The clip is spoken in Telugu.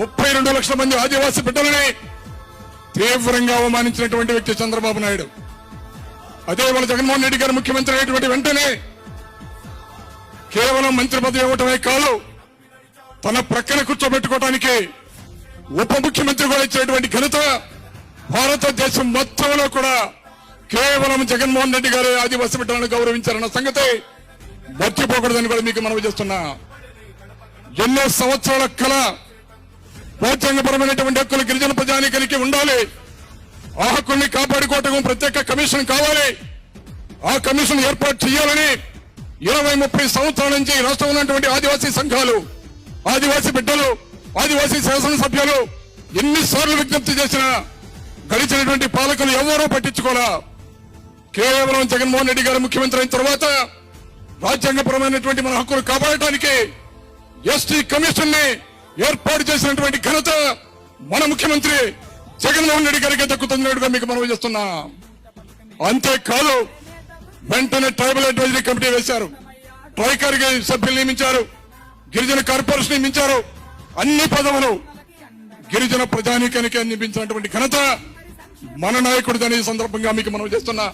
ముప్పై రెండు లక్షల మంది ఆదివాసీ బిడ్డలని తీవ్రంగా అవమానించినటువంటి వ్యక్తి చంద్రబాబు నాయుడు. అదే వాళ్ళ జగన్మోహన్ రెడ్డి గారు ముఖ్యమంత్రి అయినటువంటి వెంటనే కేవలం మంత్రి పదవి ఇవ్వటమే కాదు తన ప్రక్కన కూర్చోబెట్టుకోవడానికి ఉప ముఖ్యమంత్రి కూడా ఇచ్చినటువంటి ఘనత భారతదేశం మొత్తంలో కూడా కేవలం జగన్మోహన్ రెడ్డి గారు ఆదివాసీ బిడ్డలను గౌరవించారన్న సంగతి మర్చిపోకూడదని కూడా మీకు మనవి చేస్తున్నా. ఎన్నో సంవత్సరాల కళ రాజ్యాంగపరమైనటువంటి హక్కులు గిరిజన ప్రజానికానికి ఉండాలి. ఆ హక్కుల్ని కాపాడుకోవటం ప్రత్యేక కమిషన్ కావాలి. ఆ కమిషన్ ఏర్పాటు చేయాలని ఇరవై ముప్పై సంవత్సరాల నుంచి రాష్ట్రంలో ఉన్నటువంటి ఆదివాసీ సంఘాలు ఆదివాసీ బిడ్డలు ఆదివాసీ శాసనసభ్యులు ఎన్నిసార్లు విజ్ఞప్తి చేసినా గడిచినటువంటి పాలకులు ఎవరూ పట్టించుకోరా కేవలం జగన్మోహన్ రెడ్డి గారు ముఖ్యమంత్రి అయిన తర్వాత రాజ్యాంగపరమైనటువంటి మన హక్కులు కాపాడటానికి ఎస్టీ కమిషన్ని ఏర్పాటు చేసినటువంటి ఘనత మన ముఖ్యమంత్రి జగన్మోహన్ రెడ్డి గారికి దక్కుతున్నట్టుగా మీకు మనం చేస్తున్నా. అంతేకాదు వెంటనే ట్రైబల్ అడ్వైజరీ కమిటీ వేశారు. ట్రైకర్ సభ్యులు నియమించారు. గిరిజన కార్పొరేషన్ నియమించారు. అన్ని పదవులు గిరిజన ప్రజానీకానికి అందించినటువంటి ఘనత మన నాయకుడిదని సందర్భంగా మీకు మనం చేస్తున్నా.